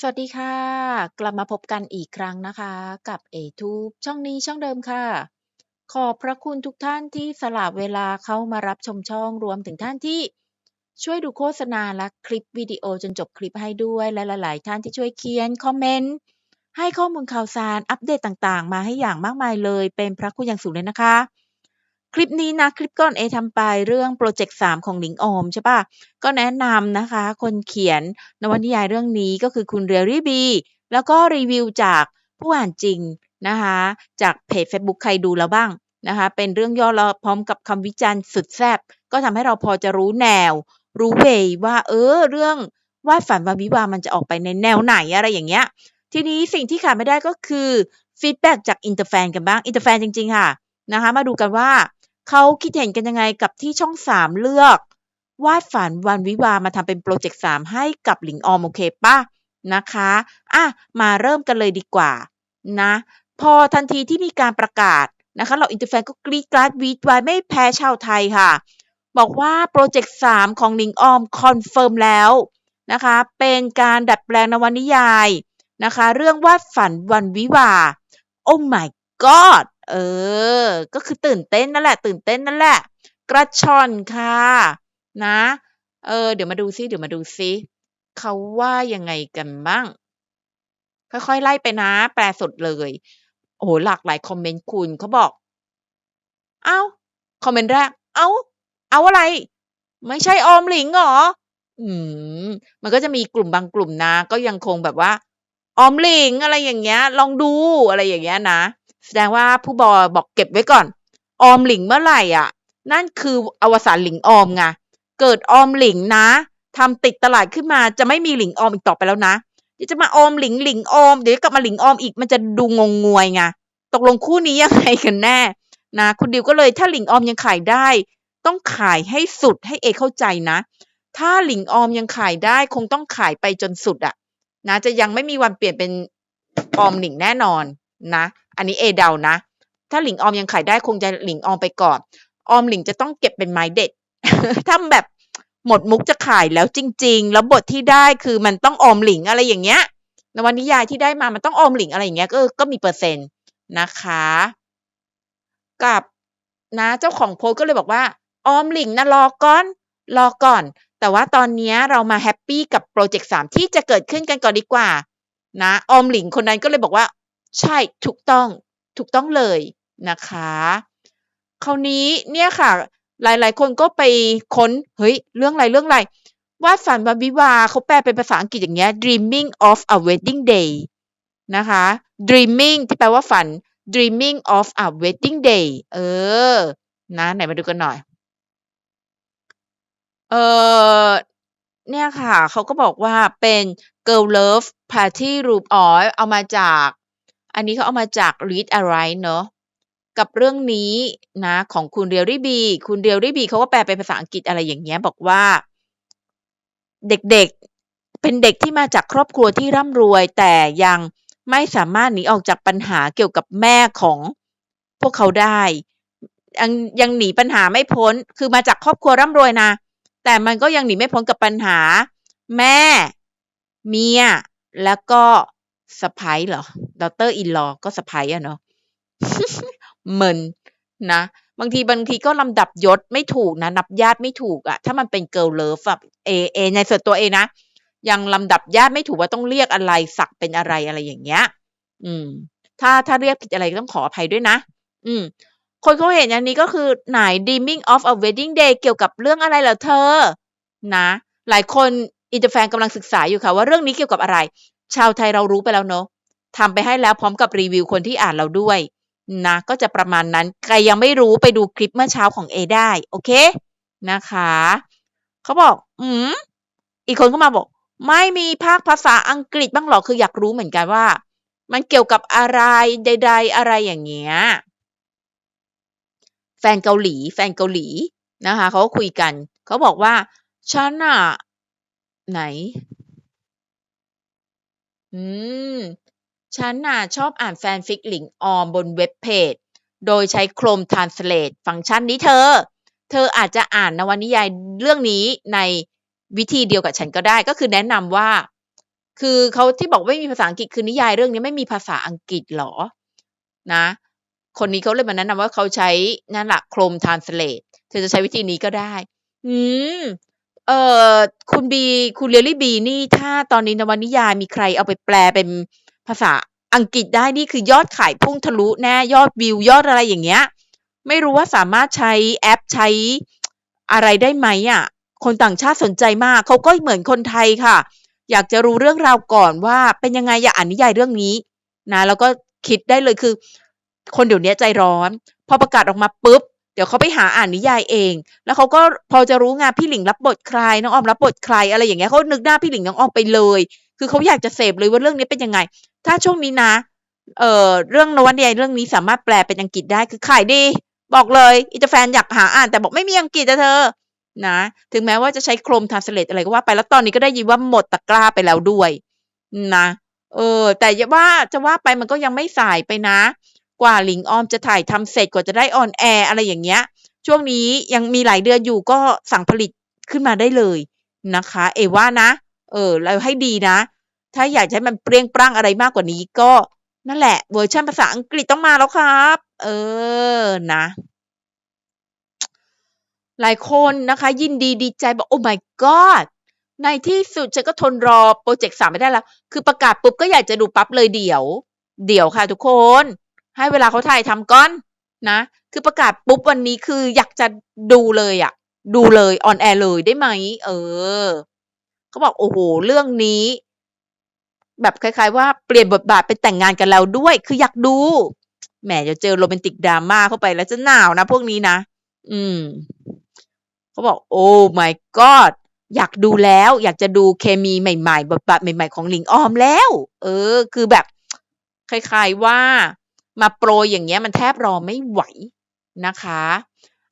สวัสดีค่ะ กลับมาพบกันอีกครั้งนะคะ กับ A-Tube ช่องนี้ช่องเดิมค่ะ ขอบพระคุณทุกท่านที่สละเวลาเข้ามารับชมช่องรวมถึงท่านที่ช่วยดูโฆษณาและคลิปวิดีโอจนจบคลิปให้ด้วยและหลายๆท่านที่ช่วยเขียนคอมเมนต์ให้ข้อมูลข่าวสารอัปเดตต่างๆ มาให้อย่างมากมายเลย เป็นพระคุณอย่างสูงเลยนะคะ คลิปนี้นะคลิปก่อนเอทำไปเรื่องโปรเจกต์3ของหนิงออมใช่ปล่าก็แนะนำนะคะ คนเขียนนวนิยายเรื่องนี้ก็คือคุณเรียรี่บีแล้วก็รีวิวจากผู้อ่านจริงนะคะ จากเพจเฟซบุ๊กใครดูแล้วบ้างนะคะ เป็นเรื่องย่อแล้วพร้อมกับคำวิจารณ์สุดแซ่บก็ทำให้เราพอจะรู้แนว รู้เวว่า เออ เรื่องวาดฝันวันวิวามันจะออกไปในแนวไหนอะไรอย่างเงี้ยทีนี้สิ่งที่ขาดไม่ได้ก็คือฟีดแบ็กจากอินเตอร์แฟนกันบ้างอินเตอร์แฟนจริง ๆ ค่ะนะคะ มาดูกันว่า เขาคิดเห็นกันยังไงกับที่ช่อง3เลือก วาดฝันวันวิวามาทำเป็นโปรเจกต์3ให้กับหลิงออมโอเคเปล่า?นะคะอะมาเริ่มกันเลยดีกว่านะพอทันทีที่มีการประกาศนะคะเหล่าอินเตอร์แฟนก็กรี๊ดกราดวีดไวไม่แพ้ชาวไทยค่ะ บอกว่าโพรเจกต์3ของหนิงออมคอนเฟิร์มแล้วนะคะเป็นการดัดแปลงนวนิยายนะคะ เรื่องวาดฝันวันวิวาห์ Oh my god เออ ก็คือตื่นเต้นนั่นแหละ ตื่นเต้นนั่นแหละ กระชอนค่ะ นะ เออ เดี๋ยวมาดูซิ เดี๋ยวมาดูซิ เขาว่ายังไงกันบ้าง ค่อยๆ ไล่ไปนะ แปลสดเลย โอ้โฮหลากหลายคอมเมนต์คุณเขาบอก เอ้า คอมเมนต์แรก เอ้า เอาอะไร?ไม่ใช่ออมหลิงเหรอ?อื้อฮือมันก็จะมีกลุ่มบางกลุ่มนะ ก็ยังคงแบบว่า ออมหลิงอะไรอย่างเงี้ย ลองดูอะไรอย่างเงี้ยนะ แสดงว่าผู้บอบอกเก็บไว้ก่อน ออมหลิงเมื่อไหร่อะ นั่นคืออวสานหลิงออมไงเกิดออมหลิงนะทำติดตลาดขึ้นมาจะไม่มีหลิงออมอีกต่อไปแล้วนะเดี๋ยวจะมาออมหลิงหลิงออมเดี๋ยวกลับมาหลิงออมอีกมันจะดูงงงวยไงตกลงคู่นี้ยังไงกันแน่นะคุณดิวก็เลยถ้าหลิงออมยังขายได้ ต้องขายให้สุดให้เอเข้าใจนะ ถ้าหลิงออมยังขายได้คงต้องขายไปจนสุดอะนะจะยังไม่มีวันเปลี่ยนเป็นออมหลิงแน่นอนนะ อันนี้เอเดานะ ถ้าหลิงออมยังขายได้คงจะหลิงออมไปก่อน ออมหลิงจะต้องเก็บเป็นไม้เด็ด ถ้าแบบหมดมุกจะขายแล้วจริง ๆ แล้วบทที่ได้คือมันต้องออมหลิงอะไรอย่างเงี้ยนวนิยายที่ได้มามันต้องออมหลิงอะไรอย่างเงี้ยก็ก็มีเปอร์เซ็นต์นะคะ กับนะเจ้าของโพสก็เลยบอกว่า ออมหลิงนะรอก่อนรอก่อน แต่ว่าตอนนี้เรามาแฮปปี้กับพรเจกต์3ที่จะเกิดขึ้นกันก่อนดีกว่านะออมหลิงคนนั้นก็เลยบอกว่า ใช่ถูกต้องถูกต้องเลยนะคะ คราวนี้เนี่ยค่ะ หลายๆ คนก็ไปค้นเฮ้ยเรื่องอะไรเรื่องอะไรวาดฝันวันวิวาเขาแปลเป็นภาษาอังกฤษอย่างเงี้ย Dreaming of a Wedding Day นะคะ Dreaming ที่แปลว่าฝัน Dreaming of a Wedding Day เออ นะ ไหนมาดูกันหน่อย เออเนี่ยค่ะ เขาก็บอกว่าเป็น Girl Love Party Room อ๋อเอามาจาก อันนี้เขาเอามาจาก Read Alike เนาะกับเรื่องนี้นะของคุณเรียวรีบี คุณเรียวรีบีเขาก็แปลเป็นภาษาอังกฤษอะไรอย่างเงี้ยบอกว่า เด็กๆเป็นเด็กที่มาจากครอบครัวที่ร่ำรวย แต่ยังไม่สามารถหนีออกจากปัญหาเกี่ยวกับแม่ของพวกเขาได้ ยังยังหนีปัญหาไม่พ้น คือมาจากครอบครัวร่ำรวยนะ แต่มันก็ยังหนีไม่พ้นกับปัญหา แม่ เมีย แล้วก็สะใภ้เหรอ Daughter in law ก็สะใภ้อะเนาะเหมึนนะ บางทีบางทีก็ลำดับยศไม่ถูกนะ นับญาติไม่ถูกอะถ้ามันเป็น Girl Love อะเอเอในส่วนตัวเอนะยังลำดับญาติไม่ถูกว่าต้องเรียกอะไรศักเป็นอะไรอะไรอย่างเงี้ย อืม ถ้าถ้าเรียกผิดอะไรก็ต้องขออภัยด้วยนะ อืม คนเขาเห็นอันนี้ก็คือไหน Dreaming of a Wedding Day เกี่ยวกับเรื่องอะไรเหรอเธอ?นะ หลายคนอินเตอร์แฟนกำลังศึกษาอยู่ค่ะว่าเรื่องนี้เกี่ยวกับอะไร ชาวไทยเรารู้ไปแล้วเนาะ ทำไปให้แล้วพร้อมกับรีวิวคนที่อ่านเราด้วยนะก็จะประมาณนั้นใครยังไม่รู้ไปดูคลิปเมื่อเช้าของเอได้ โอเคนะคะเขาบอก อืมอีกคนก็มาบอก ไม่มีภาคภาษาอังกฤษบ้างหรอ?คืออยากรู้เหมือนกันว่า มันเกี่ยวกับอะไรใด ๆ อะไรอย่างเงี้ยแฟนเกาหลี แฟนเกาหลีนะคะเขาก็คุยกันเขาบอกว่าฉันน่ะไหน อืม ฉันน่ะชอบอ่านแฟนฟิกหลิงออมบนเว็บเพจ โดยใช้ Chrome Translate ฟังก์ชันนี้เธอ เธออาจจะอ่านนวนิยายเรื่องนี้ในวิธีเดียวกับฉันก็ได้ ก็คือแนะนำว่า คือเขาที่บอกไม่มีภาษาอังกฤษคือนิยายเรื่องนี้ไม่มีภาษาอังกฤษเหรอ นะ คนนี้เขาเลยมาแนะนำว่าเขาใช้นั่นแหละโครมทานสเลตเธอจะใช้วิธีนี้ก็ได้ อืมเอ่อคุณบี คุณเรียลลี่บีนี่ถ้าตอนนี้นวนิยายมีใครเอาไปแปลเป็น ภาษาอังกฤษได้นี่คือยอดขายพุ่งทะลุแน่ยอดวิวยอดอะไรอย่างเงี้ย ไม่รู้ว่าสามารถใช้แอปใช้อะไรได้ไหมอะ คนต่างชาติสนใจมากเขาก็เหมือนคนไทยค่ะ อยากจะรู้เรื่องราวก่อนว่าเป็นยังไงอยากอ่านนิยายเรื่องนี้นะแล้วก็คิดได้เลยคือ คนเดี๋ยวนี้ใจร้อน พอประกาศออกมาปุ๊บเดี๋ยวเขาไปหาอ่านนิยายเอง แล้วเขาก็พอจะรู้งานพี่หลิงรับบทใครน้องออมรับบทใครอะไรอย่างเงี้ยเขานึกหน้าพี่หลิงน้องออมไปเลย คือเขาอยากจะเสพเลยว่าเรื่องนี้เป็นยังไง ถ้าช่วงนี้นะ เอ่อเรื่องนวนิยายเรื่องนี้สามารถแปลเป็นอังกฤษได้คือขายดี บอกเลยอิตาแฟนอยากหาอ่านแต่บอกไม่มีอังกฤษอะเธอนะถึงแม้ว่าจะใช้โครมทานสเลตอะไรก็ว่าไปแล้วตอนนี้ก็ได้ยินว่าหมดตะกร้าไปแล้วด้วยนะเออ แต่ว่าจะว่าไปมันก็ยังไม่สายไปนะ กว่าหลิงออมจะถ่ายทำเสร็จกว่าจะได้ออนแอร์อะไรอย่างเงี้ย ช่วงนี้ยังมีหลายเดือนอยู่ก็สั่งผลิตขึ้นมาได้เลยนะคะ เอว่านะ เออแล้วให้ดีนะ ถ้าอยากจะให้มันเปรี้ยงปร้างอะไรมากกว่านี้ก็ นั่นแหละ เวอร์ชันภาษาอังกฤษต้องมาแล้วครับ เออนะ หลายคนนะคะ ยินดีดีใจบอกโอ้ my god ในที่สุดฉันก็ทนรอโปรเจกต์สามไม่ได้แล้ว คือประกาศปุ๊บก็อยากจะดูปั๊บเลยเดี๋ยว เดี๋ยวค่ะทุกคน ให้เวลาเขาถ่ายทำก้อนนะ คือประกาศปุ๊บวันนี้คืออยากจะดูเลยอะดูเลยออนแอร์เลยได้ไหม เออ เขาบอกโอ้โหเรื่องนี้ แบบคล้าย ๆ ว่าเปลี่ยนบทบาทเป็นแต่งงานกันแล้วด้วย คืออยากดูแหมจะเจอโรแมนติกดราม่าเข้าไปแล้วจะหนาวนะพวกนี้นะ อืม เขาบอก โอ้ my god อยากดูแล้ว อยากจะดูเคมีใหม่ๆ บทบาทใหม่ ๆ ของหลิงออมแล้ว เออ คือแบบคล้ายๆว่ามาโปรยอย่างเงี้ยมันแทบรอไม่ไหวนะคะ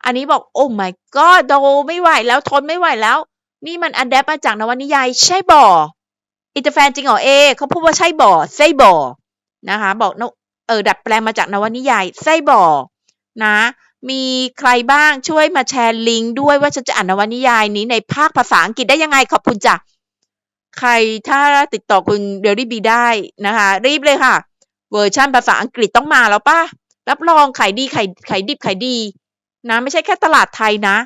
อันนี้บอก โอ้ my god โดไม่ไหวแล้วทนไม่ไหวแล้ว นี่มันอันแดปมาจากนวนิยายใช่บ่ออิตาแฟนจริงเหรอเอเขาพูดว่าใช่บ่อใช่บ่อนะคะ บอกเออดัดแปลงมาจากนวนิยายไส้บ่อนะ มีใครบ้างช่วยมาแชร์ลิงก์ด้วยว่าฉันจะอ่านนวนิยายนี้ในภาคภาษาอังกฤษได้ยังไงขอบคุณจ้ะใครถ้าติดต่อคุณเดลี่บีได้นะคะ รีบเลยค่ะ เวอร์ชันภาษาอังกฤษต้องมาแล้วป่ะรับรองขายดีขายขายดิบขายดีนะ ไม่ใช่แค่ตลาดไทยนะ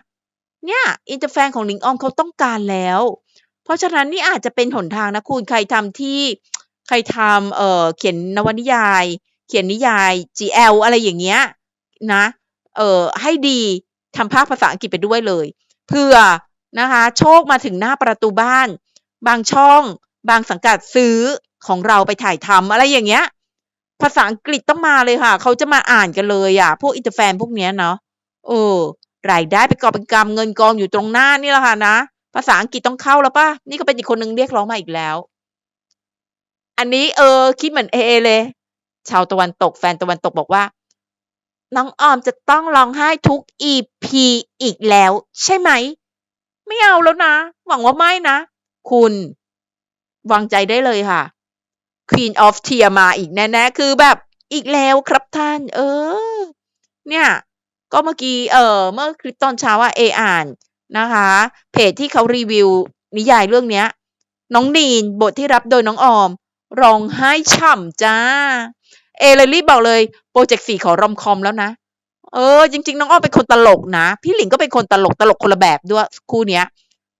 เนี่ยอินเตอร์แฟนของลิงออมเขาต้องการแล้ว เพราะฉะนั้นนี่อาจจะเป็นหนทางนะคุณใครทำที่ใครทำเอ่อเขียนนวนิยาย เขียนนิยาย GL อะไรอย่างเงี้ยนะเอ่อให้ดีทำภาคภาษาอังกฤษไปด้วยเลยเพื่อนะคะโชคมาถึงหน้าประตูบ้าน บางช่อง บางสังกัดซื้อของเราไปถ่ายทำอะไรอย่างเงี้ย ภาษาอังกฤษต้องมาเลยค่ะ เขาจะมาอ่านกันเลยอะ พวกอินเตอร์แฟนพวกเนี้ยเนาะเออ รายได้ไปกอบเป็นกำเงินกองอยู่ตรงหน้านี่แหละค่ะนะ ภาษาอังกฤษต้องเข้าแล้วป่ะ นี่ก็เป็นอีกคนนึงเรียกร้องมาอีกแล้ว อันนี้เออ คิดเหมือนเอเลย ชาวตะวันตกแฟนตะวันตกบอกว่า น้องออมจะต้องร้องไห้ทุก EP อีกแล้ว ใช่ไหม ไม่เอาแล้วนะ หวังว่าไม่นะ คุณวางใจได้เลยค่ะ Queen of Tear มาอีกแน่ๆ คือแบบอีกแล้วครับท่าน เออ เนี่ย ก็เมื่อกี้เออเมื่อคลิปตอนเช้าว่าเออ่านนะคะ เพจที่เขารีวิวนิยายเรื่องเนี้ย น้องนีนบทที่รับโดยน้องออมร้องไห้ฉ่ำจ้า เอเลยรีบบอกเลยโปรเจกต์สี่ขอรอมคอมแล้วนะ เออ จริง ๆ น้องอ้อมเป็นคนตลกนะ พี่หลิงก็เป็นคนตลกตลกคนละแบบด้วยคู่เนี้ย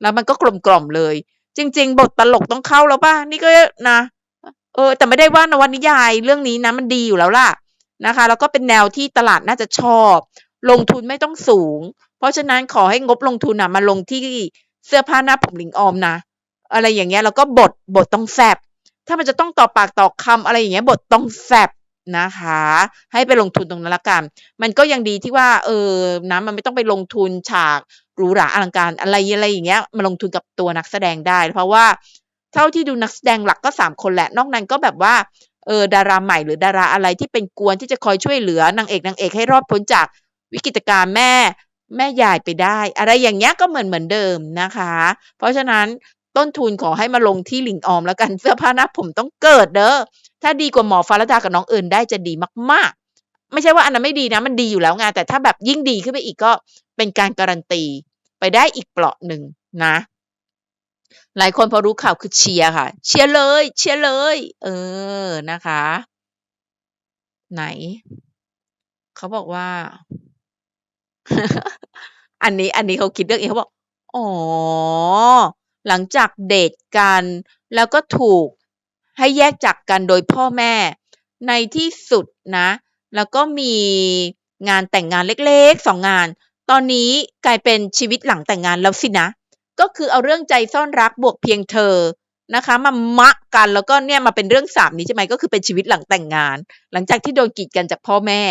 แล้วมันก็กลมกล่อมเลย จริง ๆ บทตลกต้องเข้าแล้วป่ะนี่ก็นะเออ แต่ไม่ได้ว่านวนิยายเรื่องนี้นะมันดีอยู่แล้วล่ะนะคะ แล้วก็เป็นแนวที่ตลาดน่าจะชอบ ลงทุนไม่ต้องสูง เพราะฉะนั้นขอให้งบลงทุนนะมาลงที่เสื้อผ้าหน้าผมหลิงออมนะ อะไรอย่างเงี้ยแล้วก็บทบทต้องแซบถ้ามันจะต้องต่อปากต่อคำอะไรอย่างเงี้ยบทต้องแซบนะคะ ให้ไปลงทุนตรงนั้นละกัน มันก็ยังดีที่ว่า เออนะมันไม่ต้องไปลงทุนฉากหรูหราอลังการอะไรอะไรอย่างเงี้ยมาลงทุนกับตัวนักแสดงได้ เพราะว่าเท่าที่ดูนักแสดงหลักก็สามคนแหละ นอกนั้นก็แบบว่าเออดาราใหม่หรือดาราอะไรที่เป็นกวนที่จะคอยช่วยเหลือนางเอกนางเอกให้รอดพ้นจาก วิกฤตการแม่แม่ยายไปได้ อะไรอย่างเงี้ยก็เหมือนเหมือนเดิมนะคะ เพราะฉะนั้นต้นทุนขอให้มาลงที่หลิงออมแล้วกันเสื้อผ้าหน้าผมต้องเกิดเด้อถ้าดีกว่าหมอฟาราดากับน้องเอิญได้จะดีมากๆ ไม่ใช่ว่าอันนั้นไม่ดีนะมันดีอยู่แล้วไงแต่ถ้าแบบยิ่งดีขึ้นไปอีกก็เป็นการการันตีไปได้อีกเปราะหนึ่งนะ หลายคนพอรู้ข่าวคือเชียร์ค่ะ เชียร์เลย เชียร์เลย เออนะคะ ไหน เขาบอกว่า อันนี้อันนี้เขาคิดเรื่องเองเขาบอก อ๋อ หลังจากเดทกัน แล้วก็ถูกให้แยกจากกันโดยพ่อแม่ ในที่สุดนะ แล้วก็มีงานแต่งงานเล็กๆ2งงาน ตอนนี้กลายเป็นชีวิตหลังแต่งงานแล้วสินะ ก็คือเอาเรื่องใจซ่อนรักบวกเพียงเธอนะคะมามะกันแล้วก็เนี่ยมาเป็นเรื่อง3นี้ใช่ไหมก็คือเป็นชีวิตหลังแต่งงาน หลังจากที่โดนกีดกันจากพ่อแม่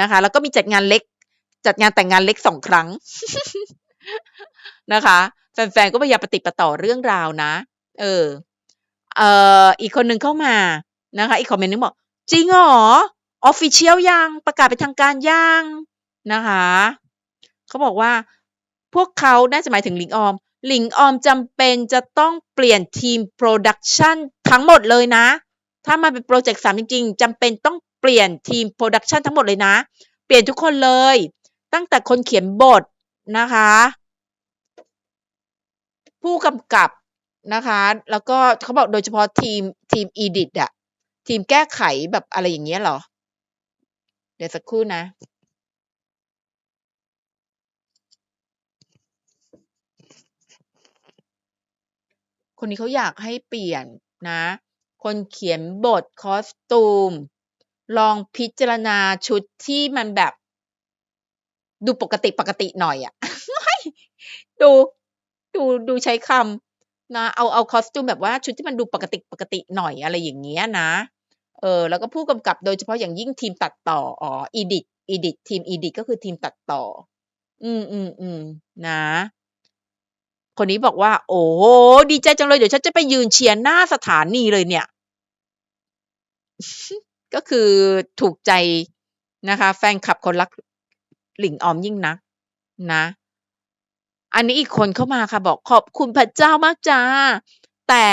นะคะ แล้วก็มีจัดงานเล็ก จัดงานแต่งงานเล็ก2ครั้งนะคะ แฟนๆ ก็พยายามปะติปต่อเรื่องราวนะ เออ เอ่อ อีกคนหนึ่งเข้ามานะคะ อีกคอมเมนต์หนึ่งบอก จริงเหรอ official ยังประกาศเป็นทางการยังนะคะ เขาบอกว่า พวกเขาน่าจะหมายถึงหลิงออมหลิงออมจำเป็นจะต้องเปลี่ยนทีมโปรดักชันทั้งหมดเลยนะ ถ้ามาเป็นโปรเจกต์3จริงๆจำเป็นต้องเปลี่ยนทีมโปรดักชันทั้งหมดเลยนะ เปลี่ยนทุกคนเลย ตั้งแต่คนเขียนบทนะคะ ผู้กำกับนะคะ แล้วก็เขาบอกโดยเฉพาะทีมทีม edit อะทีมแก้ไขแบบอะไรอย่างเงี้ยเหรอ?เดี๋ยวสักครู่นะคนนี้เขาอยากให้เปลี่ยนนะ คนเขียนบทคอสตูม ลองพิจารณาชุดที่มันแบบ ดูปกติๆหน่อยอะดูดูดูใช้คำนะเอาเอาคอสตูมแบบว่าชุดที่มันดูปกติๆหน่อยอะไรอย่างเงี้ยนะเออแล้วก็ผู้กำกับโดยเฉพาะอย่างยิ่งทีมตัดต่ออ๋อ edit edit ทีม edit ก็คือทีมตัดต่อ อืมๆๆนะ คนนี้บอกว่า โอ้โฮดีใจจังเลยเดี๋ยวฉันจะไปยืนเชียร์หน้าสถานีเลยเนี่ย ก็คือถูกใจนะคะ แฟนคลับคนรัก หลิงออมยิ่งนัก นะ อันนี้อีกคนเข้ามาค่ะ บอกขอบคุณพระเจ้ามากจ้ะแต่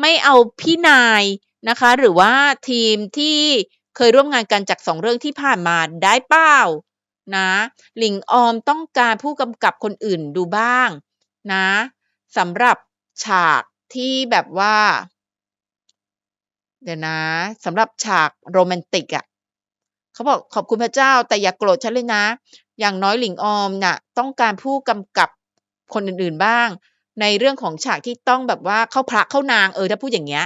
ไม่เอาพี่นายนะคะ หรือว่าทีมที่เคยร่วมงานกันจาก2เรื่องที่ผ่านมาได้เปล่า?นะหลิงออมต้องการผู้กำกับคนอื่นดูบ้าง นะสำหรับฉากที่แบบว่า เดี๋ยวนะสำหรับฉากโรแมนติกอะ เขาบอกขอบคุณพระเจ้าแต่อย่าโกรธฉันเลยนะ อย่างน้อยหลิงออมน่ะต้องการผู้กำกับคนอื่นๆบ้าง ในเรื่องของฉากที่ต้องแบบว่าเข้าพระเข้านางเออถ้าพูดอย่างเงี้ย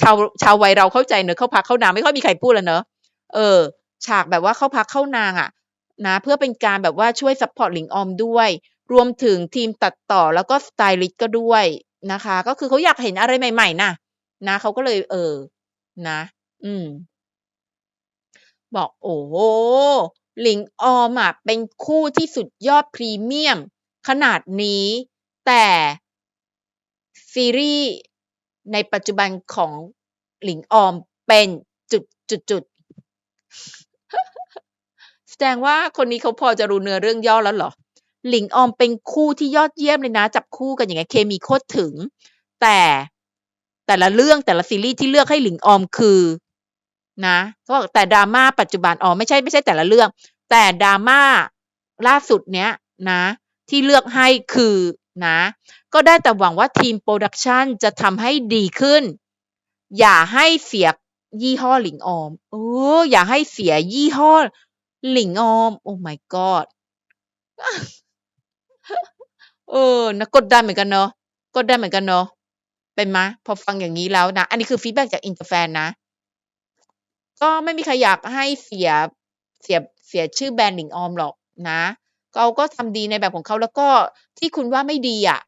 ชาวชาววัยเราเข้าใจเนาะเข้าพระเข้านางไม่ค่อยมีใครพูดแล้วเนาะเออ ฉากแบบว่าเข้าพระเข้านางอะนะเพื่อเป็นการแบบว่าช่วยซัปพอร์ตหลิงออมด้วย รวมถึงทีมตัดต่อแล้วก็สไตลิสต์ก็ด้วยนะคะ ก็คือเขาอยากเห็นอะไรใหม่ๆนะนะเขาก็เลยเออนะ อืม บอกโอ้โหลิงออมอะเป็นคู่ที่สุดยอดพรีเมียม ขนาดนี้ แต่ซีรีส์ในปัจจุบันของหลิงออมเป็นจุดๆๆแสดงว่าคนนี้เขาพอจะรู้เนื้อเรื่องย่อแล้วเหรอ?หลิงออมเป็นคู่ที่ยอดเยี่ยมเลยนะ จับคู่กันอย่างเงี้ยเคมีโคตรถึง แต่แต่ละเรื่องแต่ละซีรีส์ที่เลือกให้หลิงออมคือ นะเขาบอกแต่ drama ปัจจุบันอ๋อไม่ใช่ไม่ใช่แต่ละเรื่อง แต่ drama ล่าสุดเนี้ยนะ ที่เลือกให้คือนะ ก็ได้แต่หวังว่าทีมโพรดักชันจะทำให้ดีขึ้น อย่าให้เสียยี่ห้อหลิงออมเอออย่าให้เสียยี่ห้อหลิงออม Oh my god เออนะกดดันเหมือนกันเนาะกดดันเหมือนกันเนาะเป็นไหม?พอฟังอย่างงี้แล้วนะ อันนี้คือฟีดแบ็กจากอินเตอร์แฟนนะ ก็ไม่มีใครอยากให้เสียเสียเสียชื่อแบรนด์หลิงออมหรอกนะเขาก็ทำดีในแบบของเขาแล้วก็ที่คุณว่าไม่ดีอะ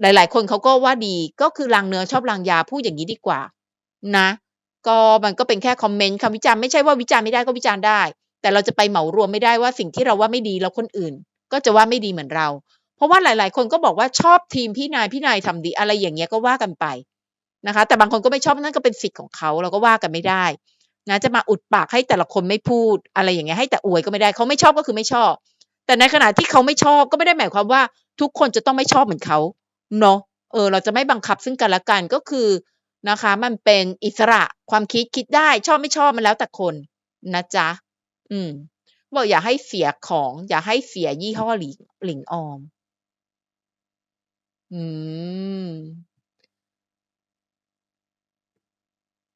หลาย ๆ คนเขาก็ว่าดีก็คือลางเนื้อชอบลางยาพูดอย่างงี้ดีกว่า นะ ก็มันก็เป็นแค่คอมเมนต์คำวิจารณ์ไม่ใช่ว่าวิจารณ์ไม่ได้ก็วิจารณ์ได้ แต่เราจะไปเหมารวมไม่ได้ว่าสิ่งที่เราว่าไม่ดีแล้วคนอื่น ก็จะว่าไม่ดีเหมือนเรา เพราะว่าหลาย ๆ คนก็บอกว่าชอบทีมพี่นายพี่นายทำดีอะไรอย่างเงี้ยก็ว่ากันไปนะคะ แต่บางคนก็ไม่ชอบนั่นก็เป็นสิทธิ์ของเขาเราก็ว่ากันไม่ได้ นะจะมาอุดปากให้แต่ละคนไม่พูดอะไรอย่างเงี้ยให้แต่อวยก็ไม่ได้เขาไม่ชอบก็คือไม่ชอบ แต่ในขณะที่เขาไม่ชอบก็ไม่ได้หมายความว่า ทุกคนจะต้องไม่ชอบเหมือนเขาเนาะเออ เราจะไม่บังคับซึ่งกันและกันก็คือนะคะ มันเป็นอิสระความคิดคิดได้ ชอบไม่ชอบมันแล้วแต่คนนะจ๊ะอืมบอกอย่าให้เสียของ อย่าให้เสียยี่ห้อหลิงหลิงออม อืม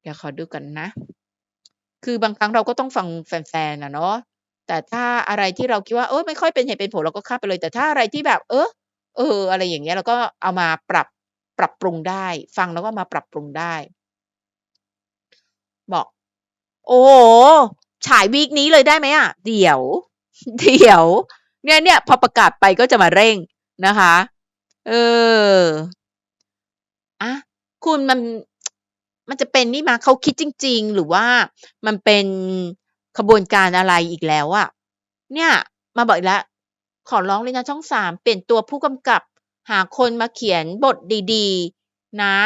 เดี๋ยวขอดูก่อนนะ คือบางครั้งเราก็ต้องฟังแฟนๆอะเนาะแต่ถ้าอะไรที่เราคิดว่าเออไม่ค่อยเป็นเหตุเป็นผลเราก็ข้ามไปเลย แต่ถ้าอะไรที่แบบ เออเออ อะไรอย่างเงี้ยเราก็เอามาปรับปรับปรุงได้ ฟังแล้วก็มาปรับปรุงได้ บอก โอ้ฉายวีกนี้เลยได้ไหมอะ?เดี๋ยว เดี๋ยว เนี่ยๆพอประกาศไปก็จะมาเร่งนะคะ เอออะคุณมัน มันจะเป็นนี่มาเขาคิดจริง ๆ หรือว่ามันเป็นขบวนการอะไรอีกแล้วอะเนี่ย มาบอกอีกแล้วขอร้องเลยนะช่อง3เปลี่ยนตัวผู้กำกับหาคนมาเขียนบทดีๆ นะ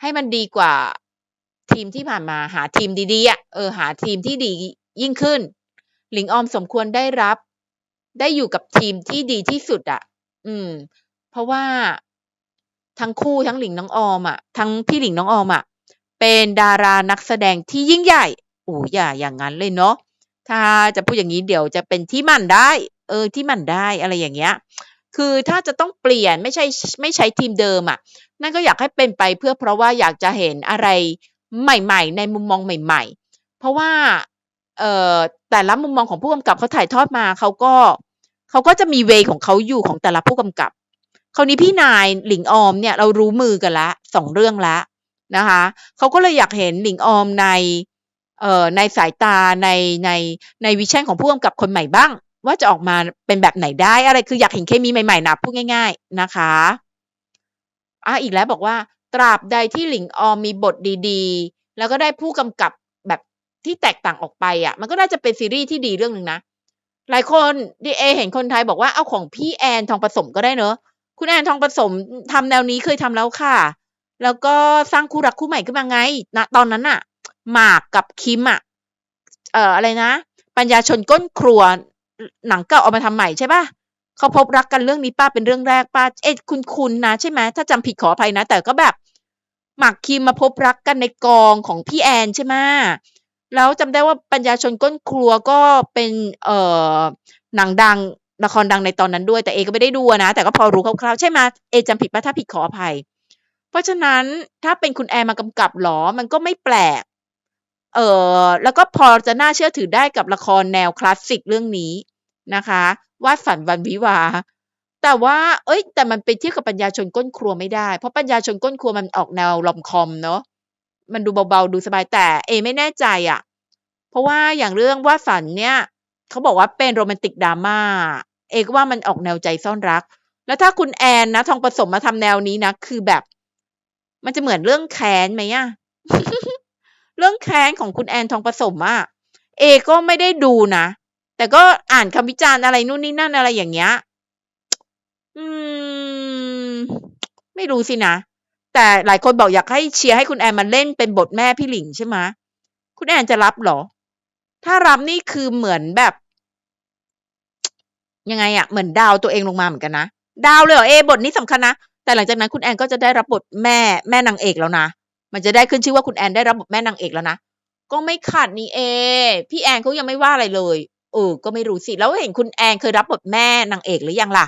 ให้มันดีกว่า ทีมที่ผ่านมาหาทีมดีๆอะเออหาทีมที่ดียิ่งขึ้น หลิงออมสมควรได้รับ ได้อยู่กับทีมที่ดีที่สุดอะอืม เพราะว่าทั้งคู่ทั้งหลิงน้องออมอะทั้งพี่หลิงน้องออมอะ เป็นดารานักแสดงที่ยิ่งใหญ่โอ้อย่าอย่างงั้นเลยเนาะถ้าจะพูดอย่างงี้เดี๋ยวจะเป็นที่มั่นได้ เออที่มั่นได้อะไรอย่างเงี้ยคือถ้าจะต้องเปลี่ยนไม่ใช่ไม่ใช้ทีมเดิมอะนั่นก็อยากให้เป็นไปเพื่อเพราะว่าอยากจะเห็นอะไรใหม่ๆ ในมุมมองใหม่ ๆ เพราะว่าเอ่อแต่ละมุมมองของผู้กำกับเขาถ่ายทอดมาเขาก็เขาก็จะมีเวของเขาอยู่ของแต่ละผู้กำกับ คราวนี้พี่นายหลิงออมเนี่ยเรารู้มือกันแล้ว2เรื่องล้ว นะคะเขาก็เลยอยากเห็นหลิงออมในเอ่อในสายตาในในในวิชั่นของผู้กำกับคนใหม่บ้าง ว่าจะออกมาเป็นแบบไหนได้อะไรคืออยากเห็นเคมีใหม่ๆนะพูดง่าย ๆนะคะอาอีกแล้วบอกว่า ตราบใดที่หลิงออมมีบทดีๆ แล้วก็ได้ผู้กำกับแบบที่แตกต่างออกไปอะมันก็น่าจะเป็นซีรีส์ที่ดีเรื่องหนึ่งนะหลายคนดีเอเห็นคนไทยบอกว่าเอาของพี่แอนทองผสมก็ได้เนาะคุณแอนทองผสมอืมทำแนวนี้เคยทำแล้วค่ะ แล้วก็สร้างคู่รักคู่ใหม่ขึ้นมาไงณตอนนั้นน่ะหมากกับคิมอะเอ่ออะไรนะ ปัญญาชนก้นครัวหนังเก่าเอามาทำใหม่ใช่ปล่า?เขาพบรักกันเรื่องนี้ปล่า?เป็นเรื่องแรกปล่า?เอ๊ะคุ้นๆนะใช่ไหม?ถ้าจำผิดขออภัยนะ แต่ก็แบบหมากคิมมาพบรักกันในกองของพี่แอนใช่ไหม?แล้วจำได้ว่าปัญญาชนก้นครัวก็เป็นเอ่อหนังดังละครดังในตอนนั้นด้วย แต่เอก็ไม่ได้ดูนะ แต่ก็พอรู้คร่าวๆใช่ไหม?เอจำผิดปล่า?ถ้าผิดขออภัย เพราะฉะนั้นถ้าเป็นคุณแอนมากำกับหรอ?มันก็ไม่แปลก เออแล้วก็พอจะน่าเชื่อถือได้กับละครแนวคลาสสิกเรื่องนี้นะคะวาดฝันวันวิวา แต่ว่า เอ๊ยแต่มันไปเทียบกับปัญญาชนก้นครัวไม่ได้ เพราะปัญญาชนก้นครัวมันออกแนว Rom-com เนาะ มันดูเบาๆ ดูสบายแต่ เอ ไม่แน่ใจอะเพราะว่าอย่างเรื่องวาดฝันเนี่ยเขาบอกว่าเป็นโรแมนติกดราม่า เอก็ว่ามันออกแนวใจซ่อนรัก แล้วถ้าคุณแอนนะทองผสมมาทำแนวนี้นะ คือแบบ มันจะเหมือนเรื่องแค้นไหมอะ?เรื่องแค้นของคุณแอนทองผสมอะเอก็ไม่ได้ดูนะแต่ก็อ่านคำวิจารณ์อะไรนู่นนี่นั่นอะไรอย่างเงี้ย อืม ไม่รู้สินะ แต่หลายคนบอกอยากให้เชียร์ให้คุณแอนมาเล่นเป็นบทแม่พี่หลิงใช่ไหม?คุณแอนจะรับเหรอ?ถ้ารับนี่คือเหมือนแบบ ยังไงอะเหมือนดาวตัวเองลงมาเหมือนกันนะ ดาวเลยเหรอเอบทนี้สำคัญนะ แต่หลังจากนั้นคุณแอนก็จะได้รับบทแม่แม่นางเอกแล้วนะ มันจะได้ขึ้นชื่อว่าคุณแอนได้รับบทแม่นางเอกแล้วนะ ก็ไม่ขัดนี่เอ พี่แอนเขายังไม่ว่าอะไรเลย เออ ก็ไม่รู้สิ แล้วเห็นคุณแอนเคยรับบทแม่นางเอกหรือยังล่ะ?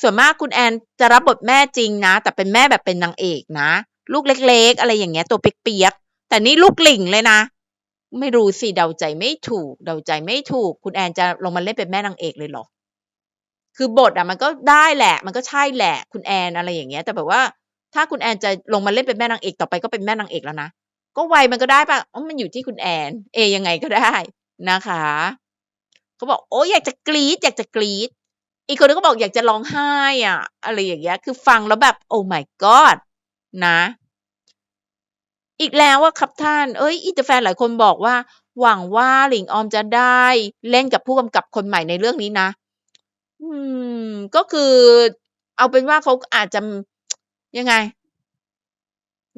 ส่วนมากคุณแอนจะรับบทแม่จริงนะ แต่เป็นแม่แบบเป็นนางเอกนะ ลูกเล็ก ๆ อะไรอย่างเงี้ย ตัวเปียกๆ แต่นี่ลูกหลิงเลยนะ ไม่รู้สิ เดาใจไม่ถูก เดาใจไม่ถูก คุณแอนจะลงมาเล่นเป็นแม่นางเอกเลยเหรอ? คือบทอะมันก็ได้แหละ มันก็ใช่แหละคุณแอนอะไรอย่างเงี้ย แต่แบบว่า ถ้าคุณแอนจะลงมาเล่นเป็นแม่นางเอกต่อไปก็เป็นแม่นางเอกแล้วนะก็วัยมันก็ได้ปล่า?อ๋อมันอยู่ที่คุณแอน เอยังไงก็ได้นะคะเขาบอกโอ๊ยอยากจะกรี๊ดอยากจะกรี๊ดอีกคนหนึ่งก็บอกอยากจะร้องไห้อะอะไรอย่างเงี้ย คือฟังแล้วแบบ Oh my God นะ อีกแล้วอะครับท่าน เอ๊ยอินเตอร์แฟนหลายคนบอกว่า หวังว่าหลิงออมจะได้เล่นกับผู้กำกับคนใหม่ในเรื่องนี้นะ อืม ก็คือเอาเป็นว่าเขาอาจจะยังไง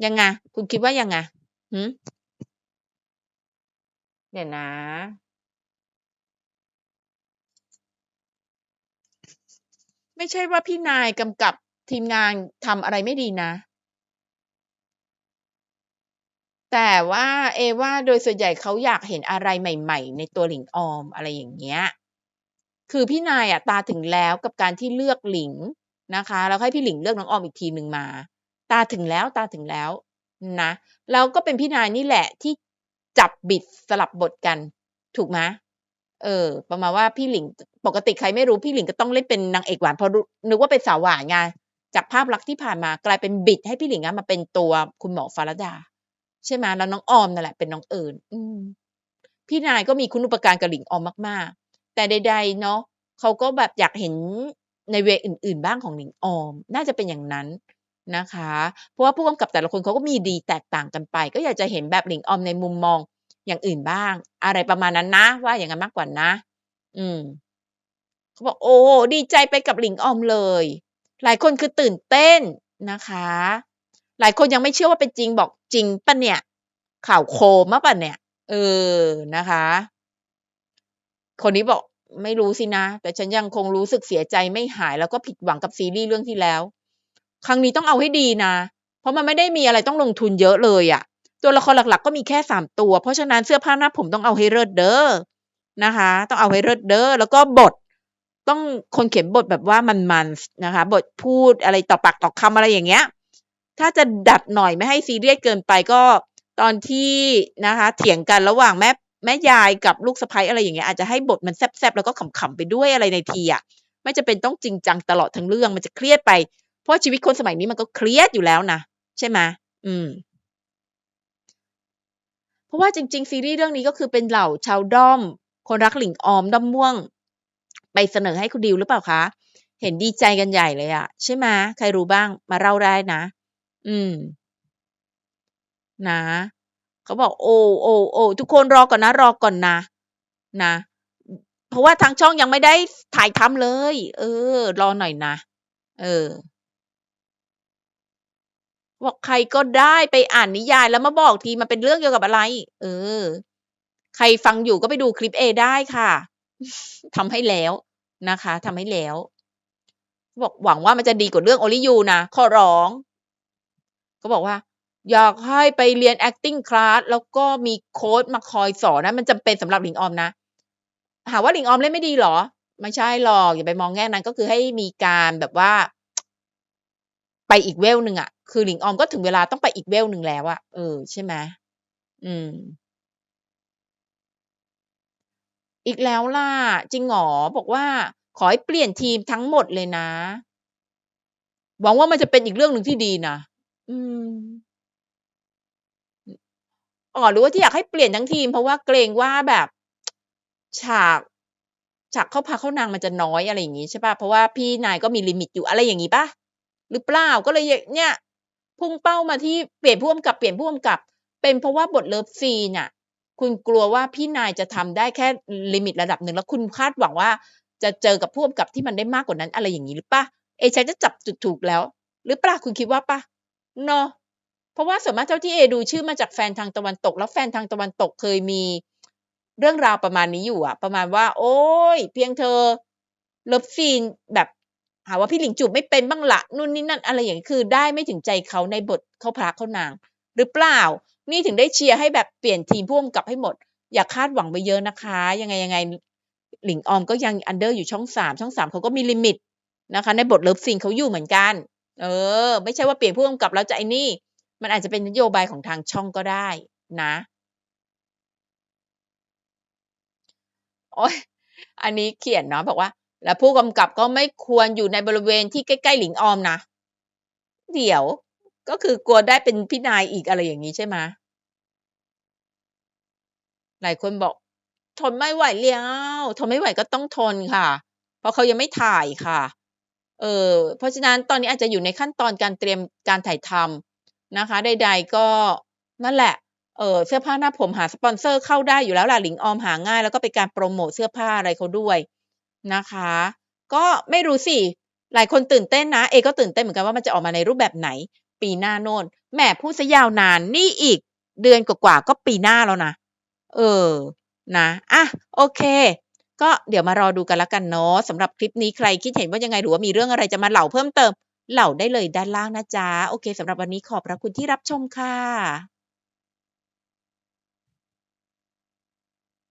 ยังไง คุณคิดว่ายังไง?หือ?เดี๋ยวนะ ไม่ใช่ว่าพี่นายกำกับทีมงานทำอะไรไม่ดีนะ แต่ว่าเอว่าโดยส่วนใหญ่เขาอยากเห็นอะไรใหม่ ๆ ในตัวหลิงออมอะไรอย่างเงี้ย คือพี่นายอะตาถึงแล้วกับการที่เลือกหลิงนะคะ แล้วให้พี่หลิงเลือกน้องออมอีกทีหนึ่งมา ตาถึงแล้วตาถึงแล้วนะแล้วก็เป็นพี่นายนี่แหละที่จับบิดสลับบทกัน ถูกไหมเออ ประมาณว่าพี่หลิงปกติใครไม่รู้พี่หลิงก็ต้องเล่นเป็นนางเอกหวานเพราะรู้นึกว่าเป็นสาวหวานไงจากภาพลักษณ์ที่ผ่านมากลายเป็นบิดให้พี่หลิงอะมาเป็นตัวคุณหมอฟารดา ใช่ไหมแล้วน้องออมนั่นแหละเป็นน้องเอิญพี่นายก็มีคุณอุปการกับหลิงออมมากๆ แต่ใดๆเนาะเขาก็แบบอยากเห็นในเวอื่น ๆ บ้างของหลิงออม น่าจะเป็นอย่างนั้นนะคะ เพราะว่าผู้กำกับแต่ละคนเขาก็มีดีแตกต่างกันไป ก็อยากจะเห็นแบบหลิงออมในมุมมองอย่างอื่นบ้าง อะไรประมาณนั้นนะ ว่าอย่างนั้นมากกว่านะ อืมเขาบอกโอ้ดีใจไปกับหลิงออมเลย หลายคนคือตื่นเต้นนะคะ หลายคนยังไม่เชื่อว่าเป็นจริงบอกจริงปะเนี่ย ข่าวโคมะปะเนี่ย เออนะคะ คนนี้บอกไม่รู้สินะ แต่ฉันยังคงรู้สึกเสียใจไม่หายแล้วก็ผิดหวังกับซีรีส์เรื่องที่แล้ว ครั้งนี้ต้องเอาให้ดีนะ เพราะมันไม่ได้มีอะไรต้องลงทุนเยอะเลยอะตัวละครหลักๆ ก็มีแค่สามตัว เพราะฉะนั้นเสื้อผ้าหน้าผมต้องเอาให้เลิศเด้อนะคะ ต้องเอาให้เลิศเด้อแล้วก็บทต้องคนเขียนบทแบบว่ามันๆนะคะ บทพูดอะไรต่อปากต่อคำอะไรอย่างเงี้ย ถ้าจะดัดหน่อยไม่ให้ซีเรียสเกินไปก็ตอนที่นะคะ เถียงกันระหว่างแม่ แม่ยายกับลูกสะใภ้อะไรอย่างเงี้ยอาจจะให้บทมันแซบๆแล้วก็ขำๆไปด้วยอะไรในทีอะไม่จะเป็นต้องจริงจังตลอดทั้งเรื่องมันจะเครียดไป เพราะชีวิตคนสมัยนี้มันก็เครียดอยู่แล้วนะใช่ไหมอืม เพราะว่าจริง ๆ ซีรีส์เรื่องนี้ก็คือเป็นเหล่าชาวด้อม คนรักหลิงออมด้อมม่วง ไปเสนอให้คุณดิวหรือเปล่าคะ เห็นดีใจกันใหญ่เลยอะใช่ไหมใครรู้บ้างมาเล่าได้นะ อืม นะ เขาบอกโอ้โอ้โอ้ทุกคนรอก่อนนะ รอก่อนนะนะ เพราะว่าทางช่องยังไม่ได้ถ่ายทำเลย เออ รอหน่อยนะ เออบอกใครก็ได้ไปอ่านนิยาย แล้วมาบอกทีมันเป็นเรื่องเกี่ยวกับอะไร เออ ใครฟังอยู่ก็ไปดูคลิปเอได้ค่ะทำให้แล้วนะคะทำให้แล้ว บอกหวังว่ามันจะดีกว่าเรื่องโอลิยูนะขอร้อง ก็บอกว่า อยากให้ไปเรียน acting class แล้วก็มีโค้ชมาคอยสอนนะ มันจำเป็นสำหรับหลิงออมนะ หาว่าหลิงออมเล่นไม่ดีหรอ ไม่ใช่หรอก อย่าไปมองแง่นั้นก็คือให้มีการแบบว่า ไปอีกเวลหนึ่งอะคือหลิงออมก็ถึงเวลาต้องไปอีกเวลหนึ่งแล้วอะเออใช่ไหมอืม อีกแล้วล่ะจริงหรอบอกว่า ขอให้เปลี่ยนทีมทั้งหมดเลยนะ หวังว่ามันจะเป็นอีกเรื่องหนึ่งที่ดีนะอืม อ๋อหรือว่าที่อยากให้เปลี่ยนทั้งทีม เพราะว่าเกรงว่าแบบฉากฉากเข้าพาเข้านางมันจะน้อยอะไรอย่างงี้ใช่ป่ะ เพราะว่าพี่นายก็มีลิมิตอยู่อะไรอย่างงี้ป่ะ หรือเปล่าก็เลยเนี่ย พุ่งเป้ามาที่เปลี่ยนผู้กำกับเปลี่ยนผู้กำกับ เป็นเพราะว่าบทเลิฟซีนน่ะ คุณกลัวว่าพี่นายจะทำได้แค่ลิมิตระดับหนึ่งแล้วคุณคาดหวังว่า จะเจอกับผู้กำกับที่มันได้มากกว่านั้นอะไรอย่างนี้หรือป่ะเอชัยจะจับจุดถูกแล้ว หรือเปล่าคุณคิดว่าป่ะเนาะ เพราะว่าส่วนมากเท่าที่เอดูชื่อมาจากแฟนทางตะวันตก แล้วแฟนทางตะวันตกเคยมีเรื่องราวประมาณนี้อยู่อะประมาณว่า โอ้ย เพียงเธอเลิฟซีนแบบหาว่าพี่หลิงจูบไม่เป็นบ้างละนู่นนี่นั่นอะไรอย่างนี้คือได้ไม่ถึงใจเขาในบทเขาพระเขานาง หรือเปล่า นี่ถึงได้เชียร์ให้แบบเปลี่ยนทีมพ่วงกับให้หมด อย่าคาดหวังไปเยอะนะคะ ยังไงยังไงหลิงออมก็ยังอันเดอร์อยู่ช่องสามช่องสามเขาก็มีลิมิตนะคะ ในบทเลิฟซีนเขาอยู่เหมือนกัน เออ ไม่ใช่ว่าเปลี่ยนผู้กำกับแล้วจะไอ้นี่ มันอาจจะเป็นนโยบายของทางช่องก็ได้นะโอ้ยอันนี้เขียนเนาะบอกว่า แล้วผู้กำกับก็ไม่ควรอยู่ในบริเวณที่ใกล้ๆหลิงออมนะ เดี๋ยวก็คือกลัวได้เป็นพี่นายอีกอะไรอย่างนี้ใช่ไหมหลายคนบอกทนไม่ไหวแล้วทนไม่ไหวก็ต้องทนค่ะ เพราะเขายังไม่ถ่ายค่ะ เออเพราะฉะนั้นตอนนี้อาจจะอยู่ในขั้นตอนการเตรียมการถ่ายทำ นะคะ ใด ๆ ก็นั่นแหละเออเสื้อผ้าหน้าผมหาสปอนเซอร์เข้าได้อยู่แล้วล่ะหลิงออมหาง่าย แล้วก็เป็นการโปรโมทเสื้อผ้าอะไรเขาด้วยนะคะ ก็ไม่รู้สิหลายคนตื่นเต้นนะ เอก็ตื่นเต้นเหมือนกันว่ามันจะออกมาในรูปแบบไหน ปีหน้าโน่นแหมพูดซะยาวนานนี่อีกเดือนกว่าๆก็ปีหน้าแล้วนะ เออนะอะโอเค ก็เดี๋ยวมารอดูกันล้วกันเนาะสำหรับคลิปนี้ใครคิดเห็นว่ายังไงหรือว่ามีเรื่องอะไรจะมาเล่าเพิ่มเติม เล่าได้เลยด้านล่างนะจ๊ะ โอเคสำหรับวันนี้ขอบพระคุณที่รับชมค่ะ